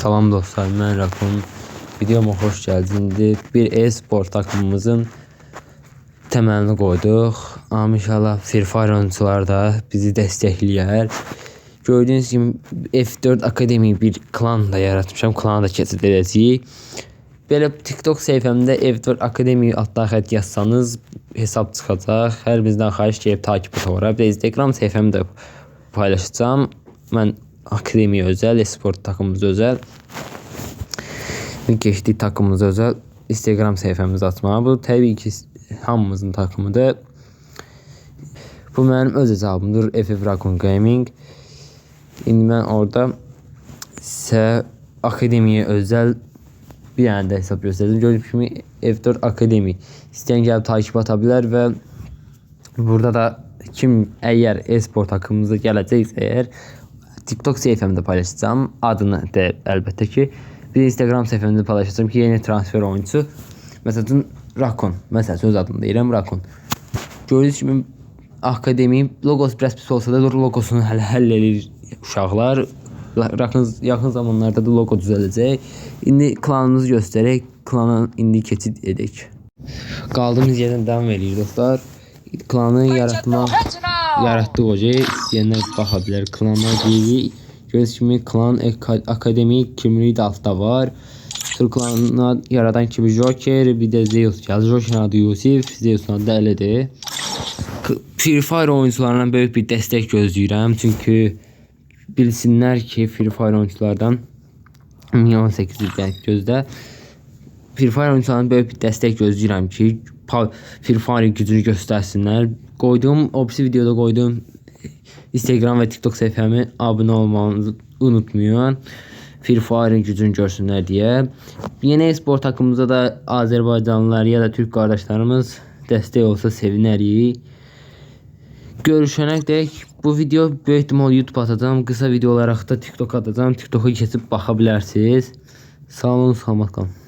Salam dostlar, mən Rakun. Videoma xoş gəldiniz. Bir e-spor takımımızın təməlini qoyduq. Amma inşallah Free Fire oyuncuları da bizi dəstəkləyər. Gördüyünüz kimi F4 Akademi bir klan da yaratmışam. Klanı da keçid edəcəyik. Belə TikTok səhifəmdə F4 Akademi adlı xətt yazsanız hesab çıxacaq. Hər bizdən xahiş gəlib takip et ora. Bir də Instagram səhifəmi də paylaşacağam. Mən Akademiya özel, esport takımımız özel. Geçtik takımımız özel. Instagram sayfamızı atmağa. Bu tabii ki hamımızın takımıdır. Bu benim öz hesabımdır. FF Rakun Gaming. İndi ben orada size akademiye özel bir tane de hesap gösterdim. Gördüğünüz kimi F4 Akademi. İsteyen gelip takip atabilir ve burada da kim eğer e-spor takımımıza gələcəksə eğer TikTok səhifəmdə paylaşacağım. Adını da əlbəttə ki. Bir Instagram səhifəmdə paylaşacağım ki, yeni transfer oyuncusu. Məsələn, Rakon. Məsələn, öz adını deyirəm Rakon. Gördüyünüz kimi akademi logosu biraz pis olsa da logosunu hələ həll edir uşaqlar. Yaxın, yaxın zamanlarda da logo düzələcək. İndi klanımızı göstərək, klana indi keçid edək. Qaldığımız yerdən davam edirik dostlar. Klanı yaratmaq yarattığı hoca istəyənlər baxa. Klanlar deyirik. Gördüyünüz kimi klan Eka- akademi kimliyi də altda var. Sur klanını yaradan kimi Joker, bir də Zeus gəldi. Joker'ın adı Yusif, Zeus'un adı da Əlidir. Free Fire oyuncularından böyük bir dəstək gözləyirəm. Çünki bilsinlər ki, Free Fire oyunculardan 1800 yəni gözdə Free Fire oyuncularına böyük bir dəstək gözləyirəm ki, Free gücünü göstərsinlər. Qoyduğum, o birisi videoda qoyduğum Instagram və TikTok səhifəmi abunə olmanızı unutmayın. Free gücünü görsünlər deyə. Yeni e-spor takımımıza da Azərbaycanlılar ya da Türk qardaşlarımız dəstək olsa sevinərik. Görüşənək dək bu video böyük ehtimal YouTube atacağım. Qısa video olaraq da TikTok atacağım. TikTok'a keçib baxa bilərsiniz. Sağ olun, salamat qalın.